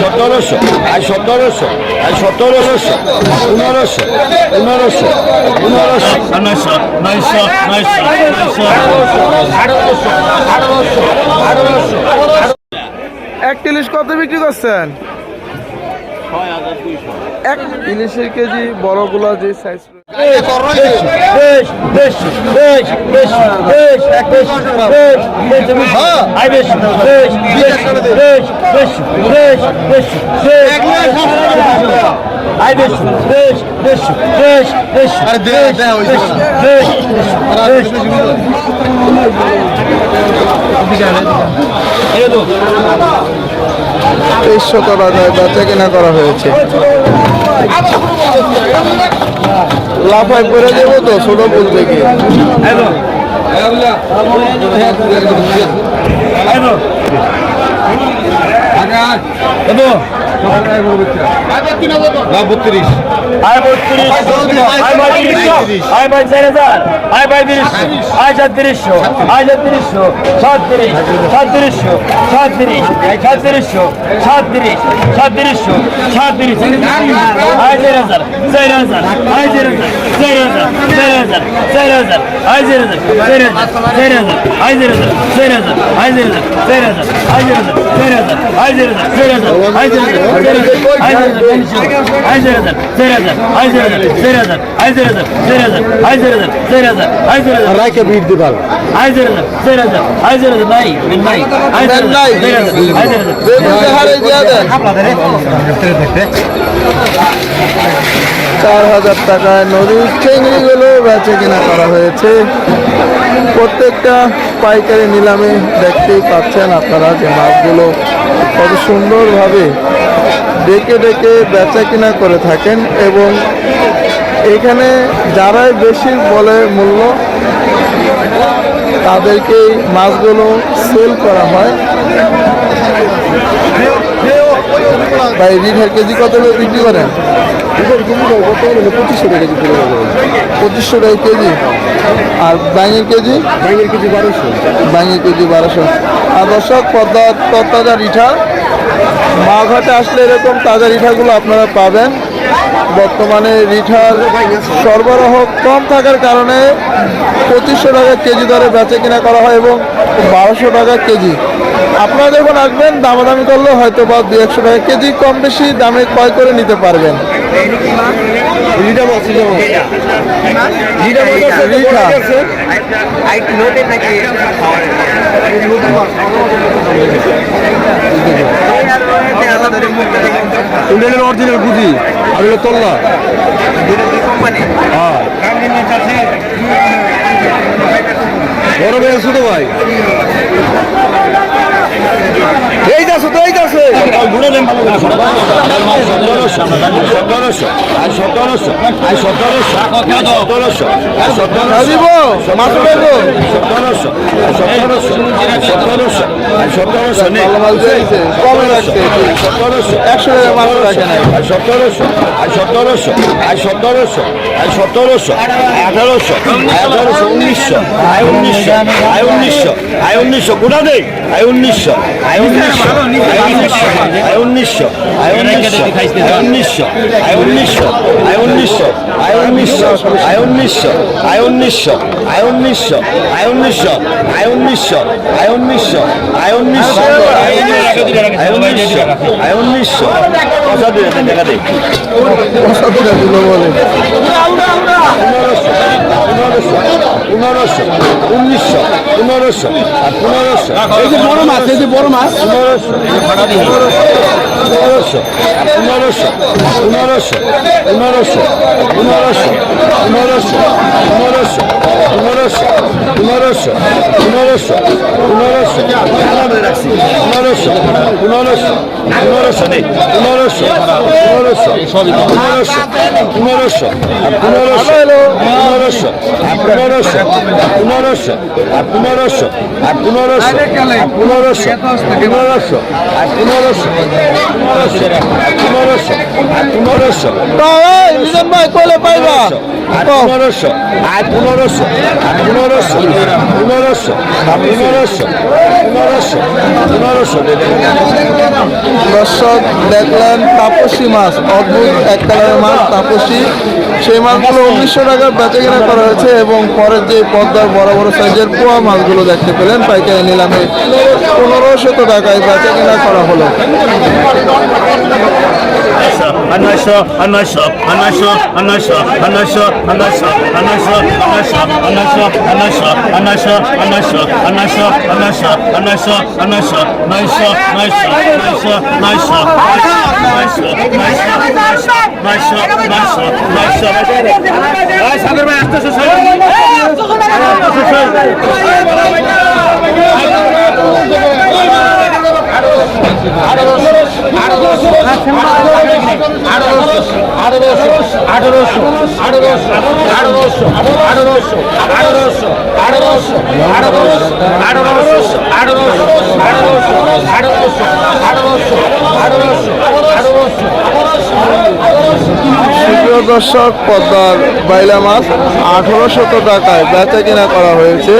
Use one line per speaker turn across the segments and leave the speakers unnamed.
সতেরোশো। আই সতেরোশো আই সতেরোশো পনেরোশো পনেরোশো পনেরোশো।
নয়শো নয়শো নয়শো আঠারোশো
আঠারোশো আঠারোশো এক টেলিস্কোপ বিক্রি করছেন? এক ইলিশের কেজি বড়গুলা যে সাইজ
আরে
তেইশশো টাকা বেচা কেনা করা হয়েছে। লাফায় পড়ে যাব তো ছোট
বলতে গিয়ে হ্যালো কত না
বত্রিশ
আয় বত্রিশ আয় পঁয়ত্রিশ আয় পঁয়ত্রিশ হাজার আয় পঁয়ত্রিশ আয় সাতত্রিশশো আয় সাতত্রিশশো সাতত্রিশ সাতত্রিশশো সাতত্রিশ সাতত্রিশশো সাতত্রিশ সাতত্রিশশো সাতত্রিশ আয় চার হাজার চার হাজার আয় চার হাজার চার হাজার চার হাজার চার হাজার আয় চার হাজার চার হাজার চার হাজার আয় চার হাজার চার হাজার রাইকে বিট
দিবা হাজার হাজার হাজার নাই নাই হাজার নাই হাজার হাজার
জিয়াদা আপনাদের চার হাজার টাকায় নদীর চিংড়িগুলো বেচে কিনা করা হয়েছে প্রত্যেকটা পাইকারি নিলামে দেখতেই পাচ্ছেন আপনারা যে মাছগুলো কত সুন্দরভাবে ডেকে ডেকে বেচা কিনা করে থাকেন এবং এখানে যারাই বেশি বলে মূল্য, তাদেরকেই মাছগুলো সেল করা হয়। ভাই রিঠার কেজি কত করে বিক্রি করেন? পঁচিশশো টাকা কেজি পঁচিশশো টাকা কেজি? আর ব্যাঙের কেজি? ব্যাঙের কেজি বারোশো। ব্যাঙের কেজি বারোশো। আর দর্শক পদ্মা তত্তাজা রিঠা মাঘাটে আসলে এরকম তাজা রিঠাগুলো আপনারা পাবেন। বর্তমানে রিঠার সরবরাহ কম থাকার কারণে পঁচিশশো টাকা কেজি দরে বেচে কিনা করা হয় এবং বারোশো টাকা কেজি। আপনারা যখন আসবেন দামাদামি করলে হয়তো বা দু একশো টাকা কেজি কম বেশি দামে ক্রয় করে নিতে পারবেন।
ইন্ডিয়ানের অরিজিনাল বুঝি আর হলো তোল্লা। হ্যাঁ। বড় ভাই ছোট ভাই। এই যাচ্ছে তো এই যাচ্ছে সতেরোশো আর সতেরোশো আর সতেরোশো সতেরোশো আর সতেরোশো সতেরোশো আর সতেরোশো সতেরোশো আর সতেরোশো নেই সতেরোশো
একশো টাকা মাছ রাখে না
আর সতেরোশো আর সতেরোশো আর সতেরোশো আর সতেরোশো আঠারোশো আঠারোশো উনিশশো আয় উনিশশো আয় উনিশশো আয় উনিশশো কোথা দেই আয় উনিশশো আয় উনিশশো আয় উনিশশো আয় উনিশশো আয় উনিশশো আয় উনিশশো আয় উনিশশো আয় উনিশশো আয় উনিশশো আয় উনিশশো আয় উনিশশো আয় উনিশশো আয় উনিশশো আয় উনিশশো আয় উনিশশো আয় উনিশশো আয় উনিশশো কথা দিয়ে দেখা
বলে
পনেরোশো উনিশশো পনেরোশো আর পনেরোশো বড় মাছ এই যে বড় মাছ পনেরোশো পনেরোশো পনেরোশো পনেরোশো পনেরোশো পনেরোশো পনেরোশো পনেরোশো পনেরোশো পনেরোশো পনেরোশো পনেরোশো পনেরোশো পনেরোশো পনেরোশো নেই পনেরোশো পনেরোশো পনেরোশো পনেরোশো পনেরোশো পনেরোশো পনেরোশো পনেরোশো পনেরোশো
পনেরোশো পনেরোশো পনেরোশো পনেরোশো পনেরোশো মিলন
ভাই কলে পাইবা
পনেরোশো আর পনেরোশো পনেরোশো পনেরোশো পনেরোশো পনেরোশো পনেরোশো
দর্শক দেখলেন তাপসী মাছ, অদ্ভুত এক কালারের মাছ, তাপসী। সেই মাছগুলো উনিশশো টাকার বেচে কেনা করা হয়েছে এবং পরের যে পদ্মার বড় বড় সাইজের পোয়া মাছগুলো দেখতে পেলেন, পাইকারি নিলামে পনেরো শত টাকায় বেচে কেনা করা হলো।
সাগর ভাই আসতেছে
আসতেছে দর্শক পদ্মার বাইলা মাছ আঠারো শত টাকায় বেচা কেনা করা হয়েছে।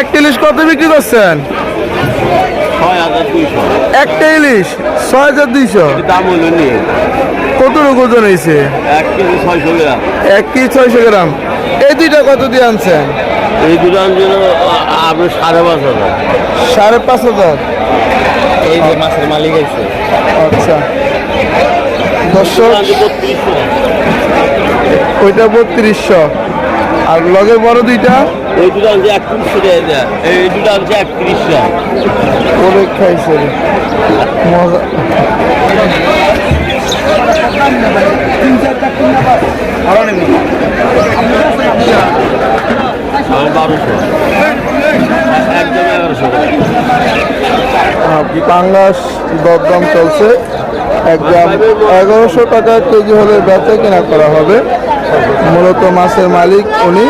একটা ইলিশ কত বিক্রি করছেন? একটা ইলিশ ছয় হাজার দুইশো।
নিয়ে।
কতটুকু ওজন হয়েছে?
এক কেজি ছয়শো গ্রাম।
এক কেজি ছয়শো গ্রাম। এই দুইটা কত দিয়ে আনছেন?
এই দুটার জন্য আপনার সাড়ে পাঁচ হাজার।
সাড়ে পাঁচ হাজার?
এই যে মাছের মালিক আছে।
আচ্ছা। দর্শক ওইটা বত্রিশশো। আর লগের বড় দুইটা?
এই দুটো আনছে একত্রিশশো টাকা এই দুটো আনছে একত্রিশশো
ওরে খাইছে। মজা।
একদম টাকা
পাঙ্গাস দরদাম চলছে। এক গ্রাম এগারোশো টাকা কেজি হলে বেচা কেনা করা হবে। মূলত মাছের মালিক উনি।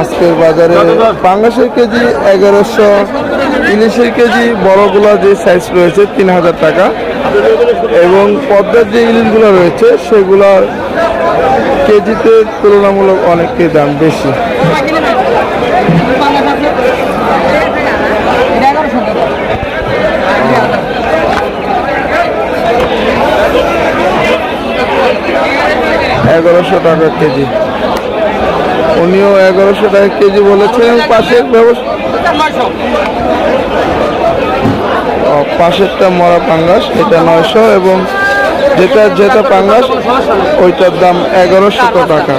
আজকের বাজারে পাঙ্গাসের কেজি এগারোশো, ইলিশের কেজি বড়গুলো যে সাইজ রয়েছে তিন হাজার টাকা। এবং পদ্মার যে ইলিশগুলো রয়েছে সেগুলোর কেজিতে তুলনামূলক অনেকটাই দাম বেশি। এগারোশো টাকা কেজি। উনিও এগারোশো টাকা কেজি বলেছেন এবং পাশের ব্যবস্থা পাশেরটা মরা পাঙ্গাস, এটা নয়শো এবং যেটা যেটা পাঙ্গাস, ওইটার দাম এগারোশো টাকা।